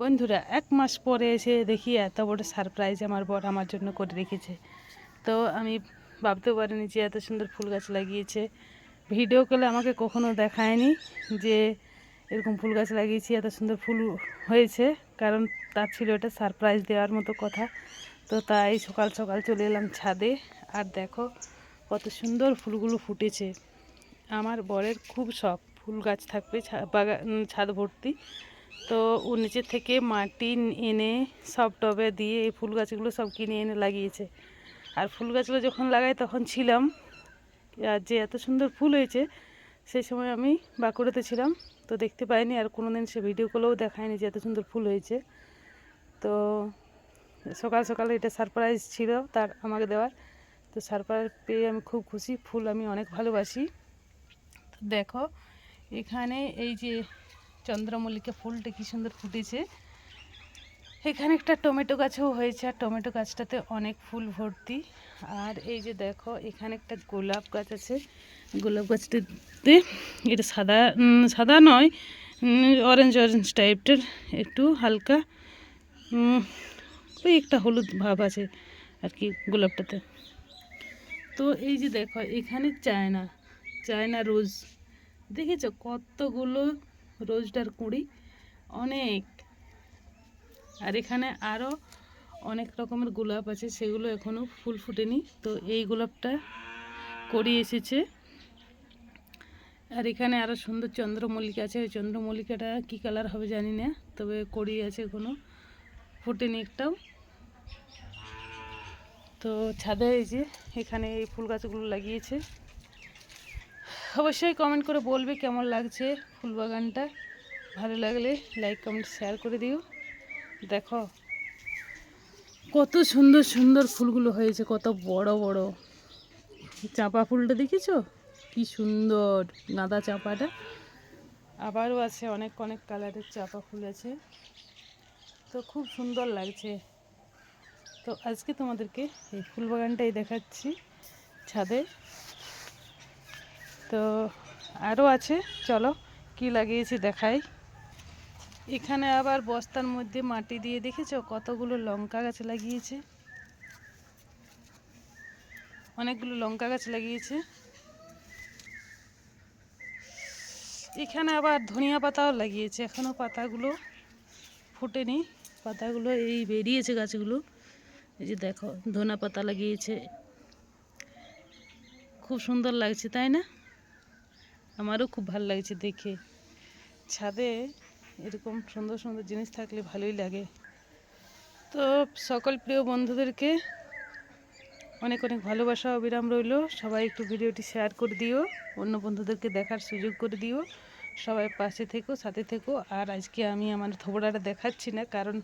বন্ধুরা এক মাস পরে এসে দেখি এত বড় সারপ্রাইজ আমার বর আমার জন্য করে রেখেছে। তো আমি ভাবতেও পারিনি যে এত সুন্দর ফুল গাছ লাগিয়েছে। ভিডিও কলে আমাকে কখনো দেখায়নি যে এরকম ফুল গাছ লাগিয়েছি এত সুন্দর ফুল হয়েছে। কারণ তার ছিল এটা সারপ্রাইজ দেওয়ার মতো কথা। তো তাই সকাল সকাল চলে এলাম ছাদে। আর দেখো কত সুন্দর ফুলগুলো ফুটেছে। আমার বরের খুব শখ ফুল গাছ থাকবে ছা- বাগা- উম, ছাদ ভর্তি। তো ও নিচের থেকে মাটি এনে সব টবে দিয়ে এই ফুল গাছগুলো সব কিনে এনে লাগিয়েছে। আর ফুল গাছগুলো যখন লাগাই তখন ছিলাম, আর যে এত সুন্দর ফুল হয়েছে, সেই সময় আমি বাঁকুড়াতে ছিলাম। তো দেখতে পাইনি, আর কোনো দিন সে ভিডিও কলেও দেখায়নি যে এত সুন্দর ফুল হয়েছে। তো সকাল সকালে এটা সারপ্রাইজ ছিল তার, আমাকে দেওয়ার। তো সারপ্রাইজ পেয়ে আমি খুব খুশি, ফুল আমি অনেক ভালোবাসি। তো দেখো, এখানে এই যে চন্দ্রমল্লিকা ফুলটা কি সুন্দর ফুটেছে। এখানে একটা টমেটো গাছও হয়েছে, আর টমেটো গাছটাতে অনেক ফুল ভর্তি। আর এই যে দেখো, এখানে একটা গোলাপ গাছ আছে। গোলাপ গাছটাতে এটা সাদা সাদা নয় অরেঞ্জ অরেঞ্জ টাইপটার একটু হালকা ওই একটা হলুদ ভাব আছে আর কি গোলাপটাতে। তো এই যে দেখো, এখানে চায়না চায়না রোজ। দেখেছ কতগুলো রোজটার কুঁড়ি, অনেক। আর এখানে আরও অনেক রকমের গোলাপ আছে, সেগুলো এখনও ফুল ফুটেনি। তো এই গোলাপটা করি এসেছে। আর এখানে আরও সুন্দর চন্দ্রমল্লিকা আছে। ওই চন্দ্রমল্লিকাটা কী কালার হবে জানি না, তবে করি আছে এখনও ফুটেনি একটাও। তো ছাদে এই যে এখানে এই ফুল গাছগুলো লাগিয়েছে। অবশ্যই কমেন্ট করে বলবে কেমন লাগছে ফুল বাগানটা ভালো লাগলে লাইক কমেন্ট শেয়ার করে দিও। দেখো, কত সুন্দর সুন্দর ফুলগুলো হয়েছে, কত বড় বড়। চাঁপা ফুলটা দেখেছ? কি সুন্দর গাঁদা চাঁপাটা। আবারও আছে অনেক অনেক কালারের চাঁপা ফুল আছে। তো খুব সুন্দর লাগছে। তো আজকে তোমাদেরকে এই ফুল বাগানটাই দেখাচ্ছি ছাদে। তো আরও আছে, চলো কি লাগিয়েছি দেখাই। এখানে আবার বস্তার মধ্যে মাটি দিয়ে দেখেছ? কতগুলো লঙ্কা গাছ লাগিয়েছে। অনেকগুলো লঙ্কা গাছ লাগিয়েছে। এখানে আবার ধনিয়া পাতাও লাগিয়েছে, এখনও পাতাগুলো ফুটেনি। পাতাগুলো এই বেরিয়েছে গাছগুলো। এই যে দেখো, ধনা পাতা লাগিয়েছে। খুব সুন্দর লাগছে, তাই না? আমারও খুব ভালো লাগছে দেখে। ছাদে এরকম সুন্দর সুন্দর জিনিস থাকলে ভালোই লাগে। তো সকল প্রিয় বন্ধুদেরকে অনেক অনেক ভালোবাসা, অবিরাম রইল। সবাই একটু ভিডিওটি শেয়ার করে দিও, অন্য বন্ধুদেরকে দেখার সুযোগ করে দিও। সবাই পাশে থেকো, সাথে থেকো। আর আজকে আমি আমার থোবড়াটা দেখাচ্ছি না, কারণ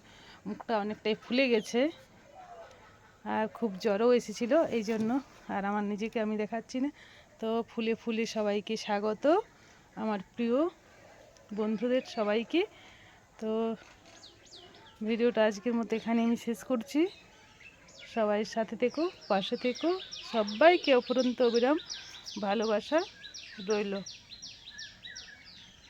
মুখটা অনেকটাই ফুলে গেছে। আর খুব জ্বরও এসেছিল এই জন্য আর আমার নিজেকে আমি দেখাচ্ছি না। তো ফুলে ফুলে সবাইকে স্বাগত, আমার প্রিয় বন্ধুদের সবাইকে। তো ভিডিওটা আজকের মতো এখানে আমি শেষ করছি। সবাই সাথে থেকো, পাশে থেকো, সবাইকে অপরন্ত অবিরাম ভালোবাসা রইল।